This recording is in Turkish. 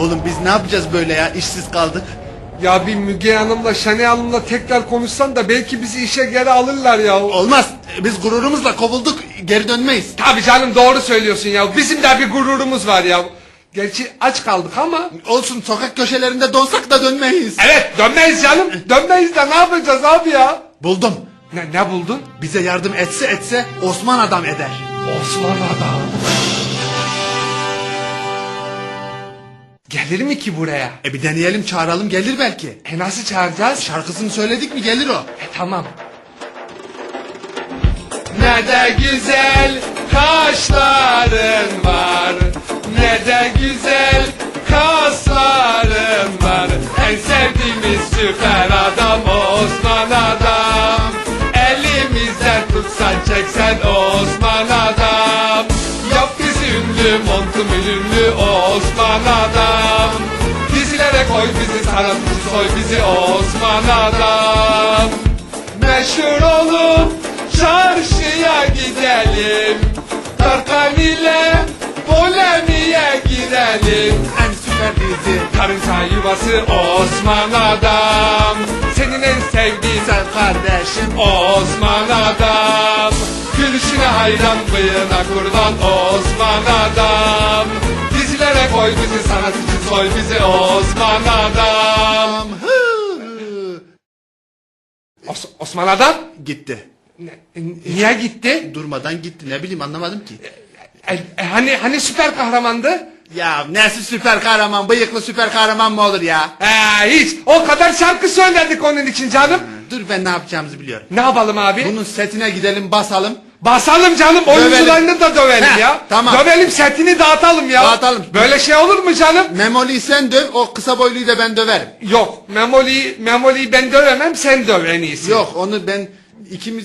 Oğlum biz ne yapacağız böyle ya? İşsiz kaldık. Ya bir Müge Hanım'la Şani Hanım'la tekrar konuşsan da belki bizi işe geri alırlar ya. Olmaz. Biz gururumuzla kovulduk. Geri dönmeyiz. Tabii canım doğru söylüyorsun ya. Bizim de bir gururumuz var ya. Gerçi aç kaldık ama. Olsun sokak köşelerinde donsak da dönmeyiz. Evet dönmeyiz canım. Dönmeyiz de ne yapacağız abi ya? Buldum. Ne, ne buldun? Bize yardım etse etse Osman adam eder. Osman Adam. Gelir mi ki buraya? E bir deneyelim çağıralım gelir belki. E nasıl çağıracağız? Şarkısını söyledik mi gelir o. E tamam. Ne de güzel kaşların var Ne de güzel kasların var En sevdiğimiz süper adam Osman adam Elimizden tutsan çeksen Osman bizi ünlü montum ünlü Osman adam Dizilere koy bizi sanatçı soy bizi Osman adam Meşhur olup çarşıya gidelim Tarkan ile polemiğe gidelim En süper dizi. Karınca yuvası Osman adam Senin en sevdiğin Sen kardeşim. Osman adam Gülüşüne hayran bıyığına kurban Osman adam Dizilere koy bizi sanatçı soy bizi Osman adam. Os- Osman adam Gitti. Ne- niye gitti? Durmadan gitti ne bileyim anlamadım ki. E, e, hani hani süper kahramandı? Ya nesi süper kahraman bıyıklı süper kahraman mı olur ya? Ee, hiç. O kadar şarkı söyledik onun için canım. Dur ben ne yapacağımızı biliyorum. Ne yapalım abi? Bunun setine gidelim basalım. Basalım canım oyuncularını da dövelim Heh, ya. tamam. Dövelim setini dağıtalım ya. Dağıtalım. Böyle şey olur mu canım? Memoli'yi sen döv o kısa boyluyu da ben döverim. Yok Memoli'yi Memoli'yi ben dövemem sen döv en iyisi. Yok onu ben ikimiz